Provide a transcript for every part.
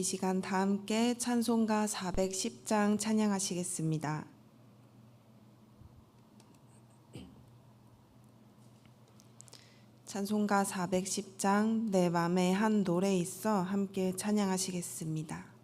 이 시간 다 함께 찬송가 410장 찬양하시겠습니다. 찬송가 410장 내 맘에 한 노래 있어 함께 찬양하시겠습니다.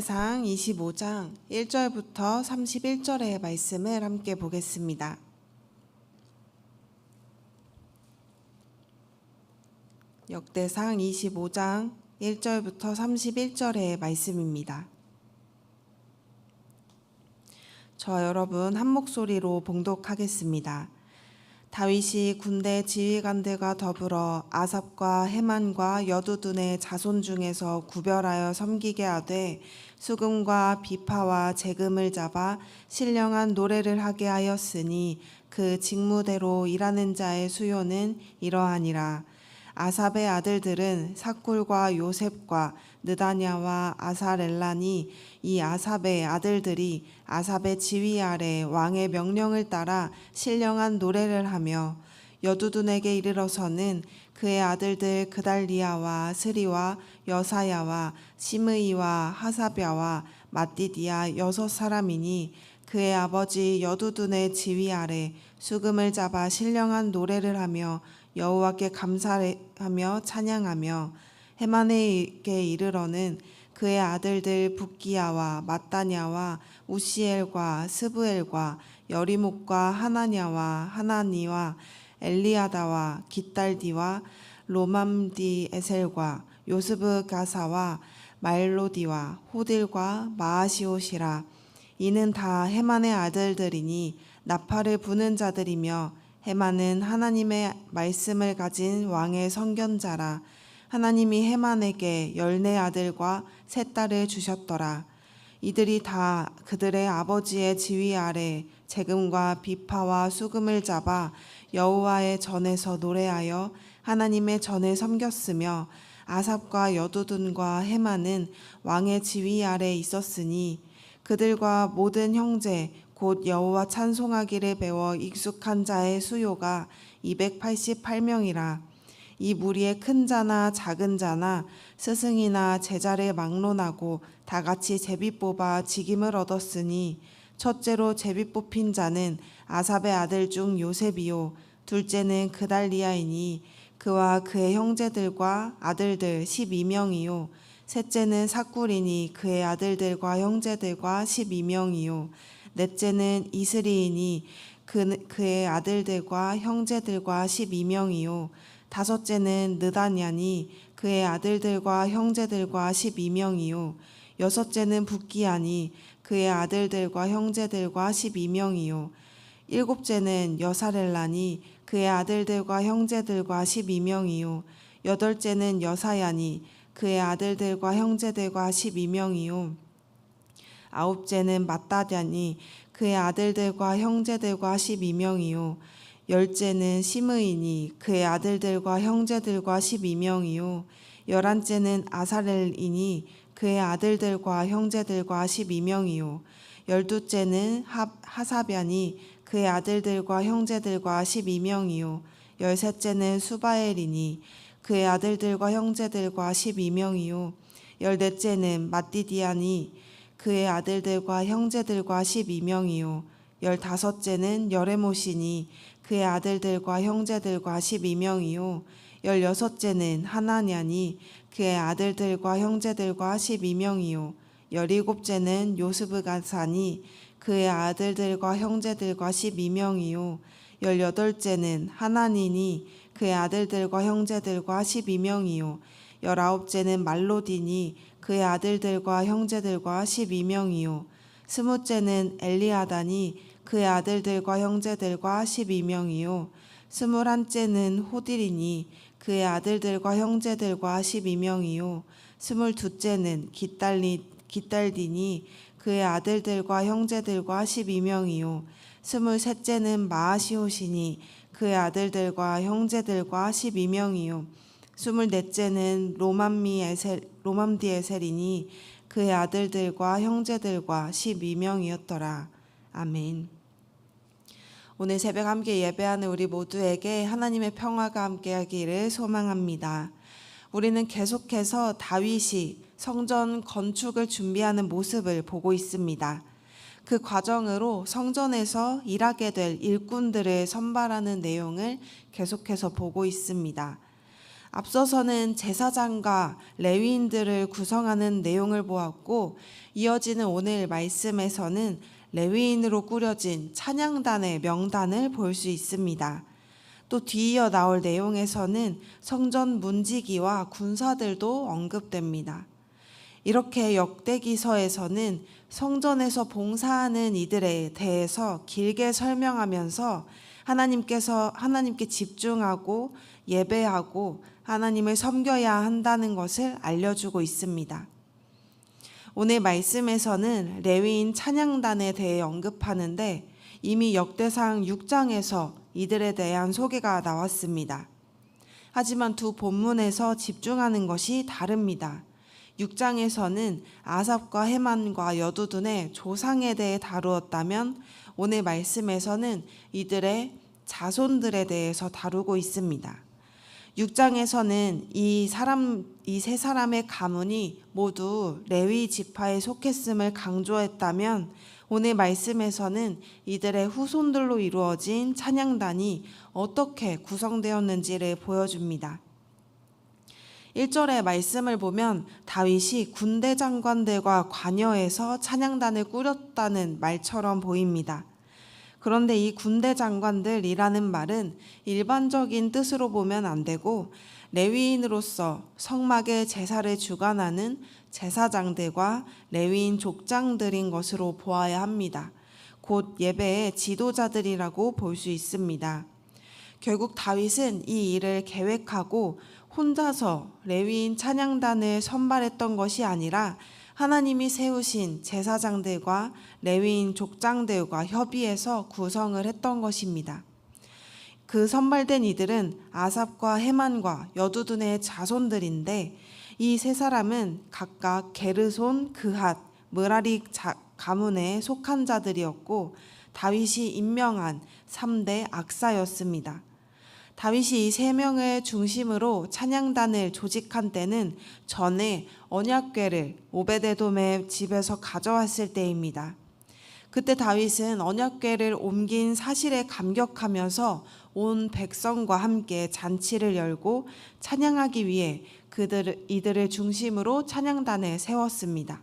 역대상 25장 1절부터 31절의 말씀을 함께 보겠습니다. 역대상 25장 1절부터 31절의 말씀입니다. 저 여러분 한 목소리로 봉독하겠습니다. 다윗이 군대 지휘관들과 더불어 아삽과 헤만과 여두둔의 자손 중에서 구별하여 섬기게 하되 수금과 비파와 재금을 잡아 신령한 노래를 하게 하였으니 그 직무대로 일하는 자의 수요는 이러하니라 아삽의 아들들은 사쿨과 요셉과 느다냐와 아사렐란이 이 아삽의 아들들이 아삽의 지휘 아래 왕의 명령을 따라 신령한 노래를 하며 여두둔에게 이르러서는 그의 아들들 그달리아와 스리와 여사야와 시므이와 하사랴와 마띠디아 여섯 사람이니 그의 아버지 여두둔의 지휘 아래 수금을 잡아 신령한 노래를 하며 여호와께 감사하며 찬양하며 헤마네에게 이르러는 그의 아들들 붓기야와 마따냐와 우시엘과 스브엘과 여리목과 하나냐와 하나니와 엘리아다와 깃달디와 로맘디 에셀과 요스브 가사와 말로디와 호딜과 마아시옷이라. 이는 다 헤만의 아들들이니 나팔을 부는 자들이며 헤만은 하나님의 말씀을 가진 왕의 선견자라. 하나님이 헤만에게 열네 아들과 세 딸을 주셨더라. 이들이 다 그들의 아버지의 지휘 아래 재금과 비파와 수금을 잡아 여호와의 전에서 노래하여 하나님의 전에 섬겼으며 아삽과 여두둔과 헤만은 왕의 지휘 아래 있었으니 그들과 모든 형제 곧 여호와 찬송하기를 배워 익숙한 자의 수요가 288명이라. 이 무리의 큰 자나 작은 자나 스승이나 제자를 막론하고 다 같이 제비 뽑아 직임을 얻었으니 첫째로 제비 뽑힌 자는 아삽의 아들 중 요셉이요. 둘째는 그달리아이니 그와 그의 형제들과 아들들 12명이요. 셋째는 사꾸리니 그의 아들들과 형제들과 12명이요 넷째는 이스리이니 그, 그의 아들들과 형제들과 12명이요. 다섯째는 느다냐니 그의 아들들과 형제들과 12명이요. 여섯째는 붓기야니 그의 아들들과 형제들과 12명이요. 일곱째는 여사렐라니 그의 아들들과 형제들과 12명이요. 여덟째는 여사야니 그의 아들들과 형제들과 12명이요 아홉째는 마따냐니 그의 아들들과 형제들과 12명이요. 열째는 시므이니 그의 아들들과 형제들과 12명이요. 열한째는 아사렐이니 그의 아들들과 형제들과 12명이요. 열두째는 하- 하사변이 그의 아들들과 형제들과 12명이요. 열셋째는 수바엘이니 그의 아들들과 형제들과 12명이요. 열넷째는 마띠디아니 그의 아들들과 형제들과 12명이요. 열다섯째는 여레모시니 그의 아들들과 형제들과 12명이요. 열여섯째는 하나냐니 그의 아들들과 형제들과 12명이요. 열일곱째는 요스브가사니 그의 아들들과 형제들과 12명이요. 열여덟째는 하나니니 그의 아들들과 형제들과 12명이요 열아홉째는 말로디니 그의 아들들과 형제들과 12명이요. 스무째는 엘리아다니 그의 아들들과 형제들과 12명이요. 스물한째는 호딜이니 그의 아들들과 형제들과 12명이요. 스물두째는 깃달리 깃달디니 그의 아들들과 형제들과 12명이요. 스물셋째는 마아시오시니 그의 아들들과 형제들과 12명이요 스물넷째는 로맘미 에셀 로맘디 에셀이니 그의 아들들과 형제들과 12명이었더라 아멘. 오늘 새벽 함께 예배하는 우리 모두에게 하나님의 평화가 함께하기를 소망합니다. 우리는 계속해서 다윗이 성전 건축을 준비하는 모습을 보고 있습니다. 그 과정으로 성전에서 일하게 될 일꾼들을 선발하는 내용을 계속해서 보고 있습니다. 앞서서는 제사장과 레위인들을 구성하는 내용을 보았고 이어지는 오늘 말씀에서는 레위인으로 꾸려진 찬양단의 명단을 볼 수 있습니다. 또 뒤이어 나올 내용에서는 성전 문지기와 군사들도 언급됩니다. 이렇게 역대기서에서는 성전에서 봉사하는 이들에 대해서 길게 설명하면서 하나님께서 하나님께 집중하고 예배하고 하나님을 섬겨야 한다는 것을 알려주고 있습니다. 오늘 말씀에서는 레위인 찬양단에 대해 언급하는데 이미 역대상 6장에서 이들에 대한 소개가 나왔습니다. 하지만 두 본문에서 집중하는 것이 다릅니다. 6장에서는 아삽과 헤만과 여두둔의 조상에 대해 다루었다면 오늘 말씀에서는 이들의 자손들에 대해서 다루고 있습니다. 6장에서는 이 사람 이 세 사람의 가문이 모두 레위 지파에 속했음을 강조했다면 오늘 말씀에서는 이들의 후손들로 이루어진 찬양단이 어떻게 구성되었는지를 보여줍니다. 1절의 말씀을 보면 다윗이 군대 장관들과 관여해서 찬양단을 꾸렸다는 말처럼 보입니다. 그런데 이 군대 장관들이라는 말은 일반적인 뜻으로 보면 안 되고 레위인으로서 성막의 제사를 주관하는 제사장들과 레위인 족장들인 것으로 보아야 합니다. 곧 예배의 지도자들이라고 볼 수 있습니다. 결국 다윗은 이 일을 계획하고 혼자서 레위인 찬양단을 선발했던 것이 아니라 하나님이 세우신 제사장들과 레위인 족장들과 협의해서 구성을 했던 것입니다. 그 선발된 이들은 아삽과 헤만과 여두둔의 자손들인데 이 세 사람은 각각 게르손, 그핫, 므라리 자- 가문에 속한 자들이었고 다윗이 임명한 3대 악사였습니다. 다윗이 이 세 명을 중심으로 찬양단을 조직한 때는 전에 언약궤를 오베데돔의 집에서 가져왔을 때입니다. 그때 다윗은 언약궤를 옮긴 사실에 감격하면서 온 백성과 함께 잔치를 열고 찬양하기 위해 그들 이들을 중심으로 찬양단을 세웠습니다.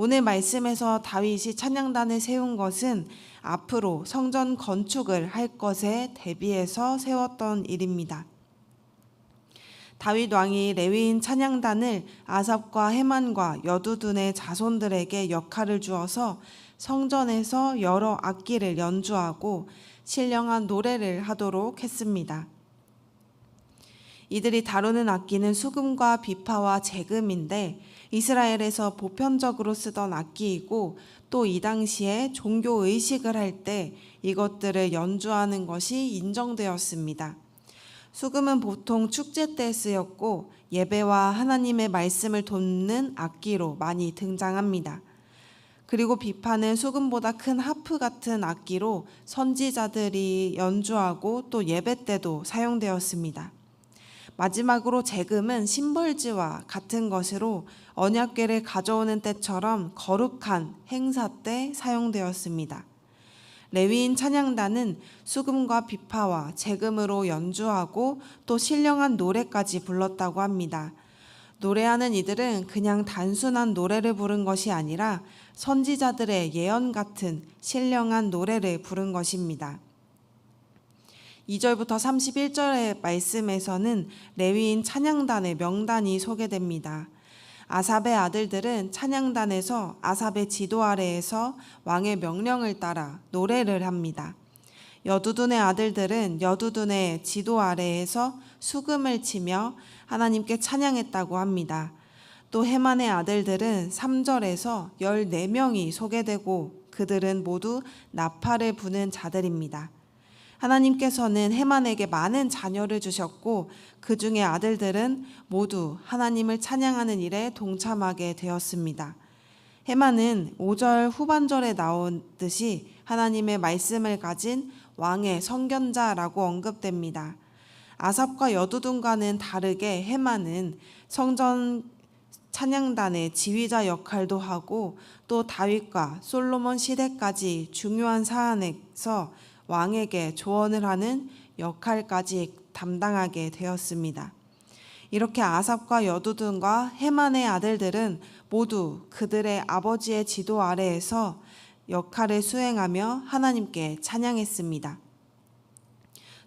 오늘 말씀에서 다윗이 찬양단을 세운 것은 앞으로 성전 건축을 할 것에 대비해서 세웠던 일입니다. 다윗 왕이 레위인 찬양단을 아삽과 헤만과 여두둔의 자손들에게 역할을 주어서 성전에서 여러 악기를 연주하고 신령한 노래를 하도록 했습니다. 이들이 다루는 악기는 수금과 비파와 재금인데 이스라엘에서 보편적으로 쓰던 악기이고 또 이 당시에 종교 의식을 할 때 이것들을 연주하는 것이 인정되었습니다. 수금은 보통 축제 때 쓰였고 예배와 하나님의 말씀을 돕는 악기로 많이 등장합니다. 그리고 비파는 수금보다 큰 하프 같은 악기로 선지자들이 연주하고 또 예배 때도 사용되었습니다. 마지막으로 재금은 심벌지와 같은 것으로 언약궤를 가져오는 때처럼 거룩한 행사 때 사용되었습니다. 레위인 찬양단은 수금과 비파와 재금으로 연주하고 또 신령한 노래까지 불렀다고 합니다. 노래하는 이들은 그냥 단순한 노래를 부른 것이 아니라 선지자들의 예언 같은 신령한 노래를 부른 것입니다. 2절부터 31절의 말씀에서는 레위인 찬양단의 명단이 소개됩니다. 아삽의 아들들은 찬양단에서 아삽의 지도 아래에서 왕의 명령을 따라 노래를 합니다. 여두둔의 아들들은 여두둔의 지도 아래에서 수금을 치며 하나님께 찬양했다고 합니다. 또 해만의 아들들은 3절에서 14명이 소개되고 그들은 모두 나팔을 부는 자들입니다. 하나님께서는 해만에게 많은 자녀를 주셨고 그 중에 아들들은 모두 하나님을 찬양하는 일에 동참하게 되었습니다. 해만은 5절 후반절에 나온 듯이 하나님의 말씀을 가진 왕의 성견자라고 언급됩니다. 아삽과 여두둔과는 다르게 해만은 성전 찬양단의 지휘자 역할도 하고 또 다윗과 솔로몬 시대까지 중요한 사안에서 왕에게 조언을 하는 역할까지 담당하게 되었습니다. 이렇게 아삽과 여두둔과 해만의 아들들은 모두 그들의 아버지의 지도 아래에서 역할을 수행하며 하나님께 찬양했습니다.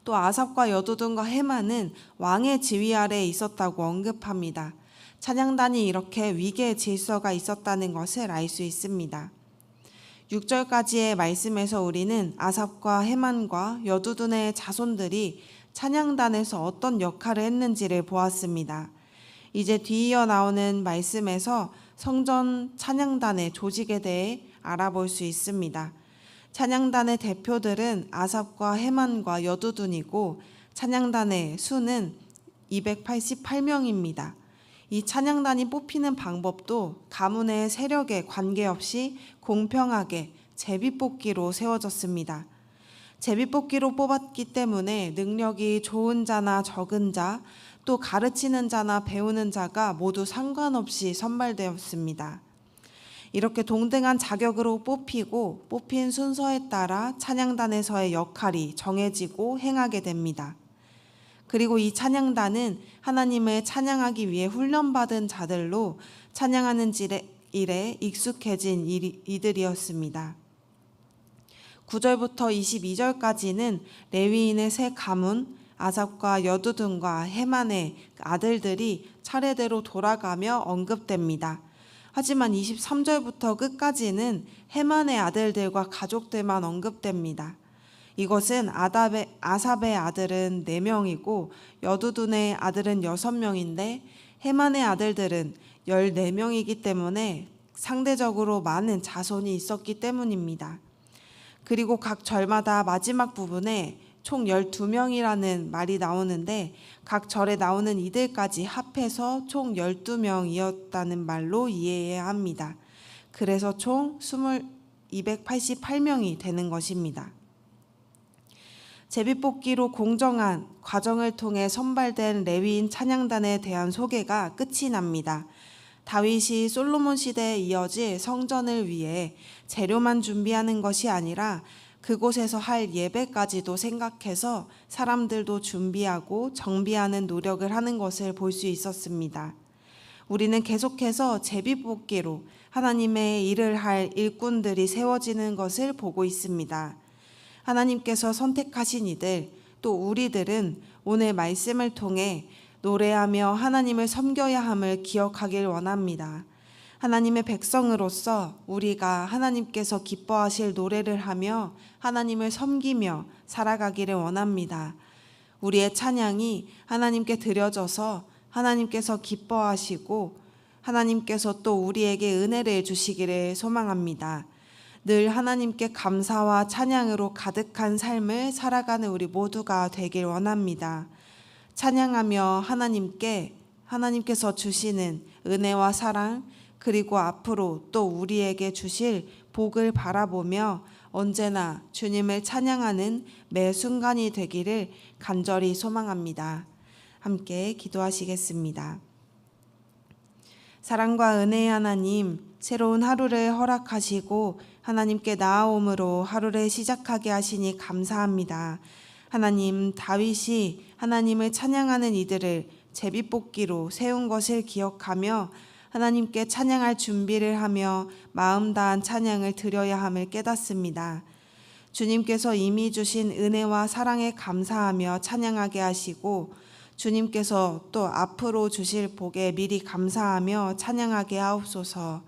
또 아삽과 여두둔과 해만은 왕의 지휘 아래에 있었다고 언급합니다. 찬양단이 이렇게 위계 질서가 있었다는 것을 알 수 있습니다. 6절까지의 말씀에서 우리는 아삽과 해만과 여두둔의 자손들이 찬양단에서 어떤 역할을 했는지를 보았습니다. 이제 뒤이어 나오는 말씀에서 성전 찬양단의 조직에 대해 알아볼 수 있습니다. 찬양단의 대표들은 아삽과 해만과 여두둔이고 찬양단의 수는 288명입니다. 이 찬양단이 뽑히는 방법도 가문의 세력에 관계없이 공평하게 제비뽑기로 세워졌습니다. 제비뽑기로 뽑았기 때문에 능력이 좋은 자나 적은 자, 또 가르치는 자나 배우는 자가 모두 상관없이 선발되었습니다. 이렇게 동등한 자격으로 뽑히고 뽑힌 순서에 따라 찬양단에서의 역할이 정해지고 행하게 됩니다. 그리고 이 찬양단은 하나님을 찬양하기 위해 훈련받은 자들로 찬양하는 일에 익숙해진 이- 이들이었습니다. 9절부터 22절까지는 레위인의 세 가문 아삽과 여두둔과 헤만의 아들들이 차례대로 돌아가며 언급됩니다. 하지만 23절부터 끝까지는 헤만의 아들들과 가족들만 언급됩니다. 이것은 아답의, 아삽의 아들은 4명이고 여두둔의 아들은 6명인데 헤만의 아들들은 14명이기 때문에 상대적으로 많은 자손이 있었기 때문입니다. 그리고 각 절마다 마지막 부분에 총 12명이라는 말이 나오는데 각 절에 나오는 이들까지 합해서 총 12명이었다는 말로 이해해야 합니다. 그래서 총 20, 288명이 되는 것입니다. 제비뽑기로 공정한 과정을 통해 선발된 레위인 찬양단에 대한 소개가 끝이 납니다. 다윗이 솔로몬 시대에 이어질 성전을 위해 재료만 준비하는 것이 아니라 그곳에서 할 예배까지도 생각해서 사람들도 준비하고 정비하는 노력을 하는 것을 볼 수 있었습니다. 우리는 계속해서 제비뽑기로 하나님의 일을 할 일꾼들이 세워지는 것을 보고 있습니다. 하나님께서 선택하신 이들, 또 우리들은 오늘 말씀을 통해 노래하며 하나님을 섬겨야 함을 기억하길 원합니다. 하나님의 백성으로서 우리가 하나님께서 기뻐하실 노래를 하며 하나님을 섬기며 살아가기를 원합니다. 우리의 찬양이 하나님께 드려져서 하나님께서 기뻐하시고 하나님께서 또 우리에게 은혜를 주시기를 소망합니다. 늘 하나님께 감사와 찬양으로 가득한 삶을 살아가는 우리 모두가 되길 원합니다. 찬양하며 하나님께 하나님께서 주시는 은혜와 사랑 그리고 앞으로 또 우리에게 주실 복을 바라보며 언제나 주님을 찬양하는 매 순간이 되기를 간절히 소망합니다. 함께 기도하시겠습니다. 사랑과 은혜의 하나님, 새로운 하루를 허락하시고 하나님께 나아옴으로 하루를 시작하게 하시니 감사합니다. 하나님, 다윗이 하나님을 찬양하는 이들을 제비뽑기로 세운 것을 기억하며 하나님께 찬양할 준비를 하며 마음 다한 찬양을 드려야 함을 깨닫습니다. 주님께서 이미 주신 은혜와 사랑에 감사하며 찬양하게 하시고 주님께서 또 앞으로 주실 복에 미리 감사하며 찬양하게 하옵소서.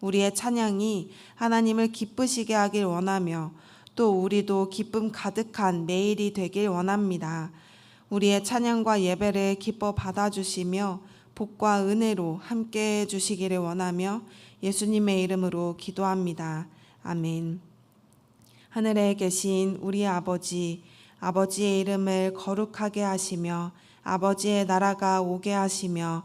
우리의 찬양이 하나님을 기쁘시게 하길 원하며 또 우리도 기쁨 가득한 매일이 되길 원합니다. 우리의 찬양과 예배를 기뻐 받아주시며 복과 은혜로 함께 해주시기를 원하며 예수님의 이름으로 기도합니다. 아멘. 하늘에 계신 우리 아버지, 아버지의 이름을 거룩하게 하시며 아버지의 나라가 오게 하시며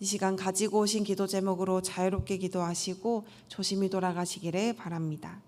이 시간 가지고 오신 기도 제목으로 자유롭게 기도하시고 조심히 돌아가시기를 바랍니다.